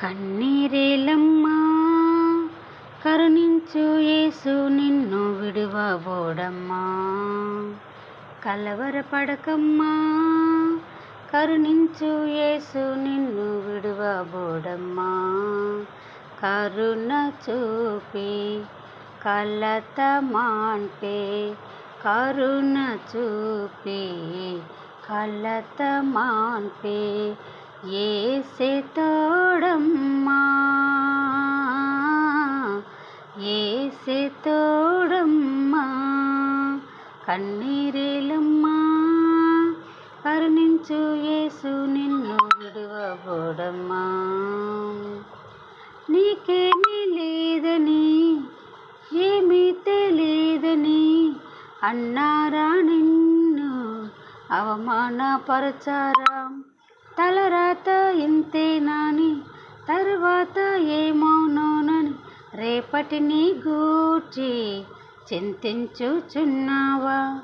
కన్నీరేలమ్మా కరుణించు యేసు నిన్ను విడువబోడమ్మా. కలవరపడకమ్మా కరుణించు యేసు నిన్ను విడువబోడమ్మా. కరుణ చూపి కలత మాన్పే కరుణ చూపి కలత మాంటే ఏసే తోడమ్మా ఏసే తోడమ్మా కన్నీరేలమ్మా కరుణించు యేసు నిన్ను విడువబోడమ్మా. నీకేమీ లేదని ఏమీ తెలియదని అన్నారా నిన్ను అవమానపరచారా? తలరాత ఇంతేనాని? తర్వాత ఏమవునోనని రేపటిని గూర్చి చింతించుచున్నావా?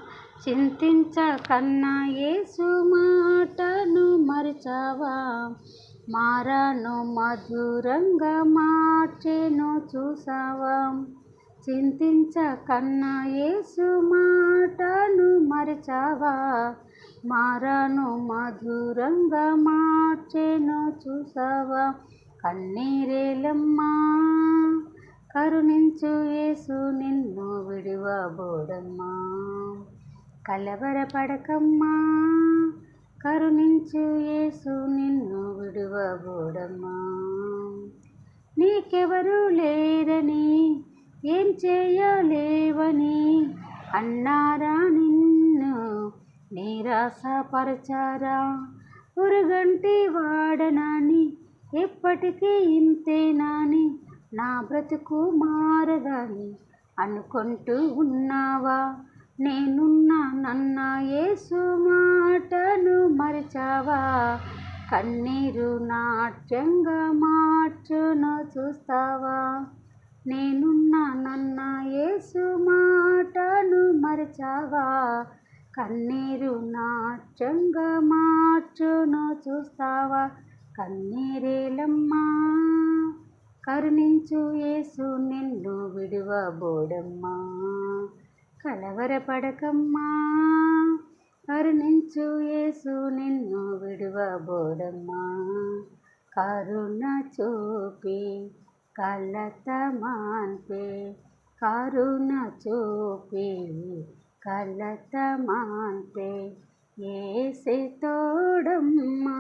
చింతించకన్నా ఏ మాటను మరిచావా? మారాను మధురంగా మార్చెను చూసావా? చింతించకన్నా ఏ మాటను మరిచావా? మారాను మధురంగా మార్చెను చూసావా? కన్నీరేలమ్మా కరుణించు యేసు నిన్ను విడువబోడమ్మా కలవరపడకమ్మా కరుణించు యేసు నిన్ను విడువబోడమ్మా నీకెవరు లేరని ఏం చేయలేవని అన్నారా నిరాశపరచారా? ఉరుగంటి వాడనాని ఎప్పటికీ ఇంతేనాని నా బ్రతుకు మారదాని అనుకుంటూ ఉన్నావా? నేనున్న నన్న యేసు మాటను మరిచావా? కన్నీరు నాట్యంగా మార్చును చూస్తావా? నేనున్న నన్న యేసు మాటను మరిచావా? కన్నీరు నాట్యంగా మార్చును చూస్తావా? కన్నీరేలమ్మా కరుణించు యేసు నిన్ను విడువబోడమ్మా. కలవరపడకమ్మా కరుణించు యేసు నిన్ను విడువబోడమ్మా. కరుణ చూపి కలత మాన్పే కరుణ చూపి కలత మాన్పే ఏసే తోడమ్మా.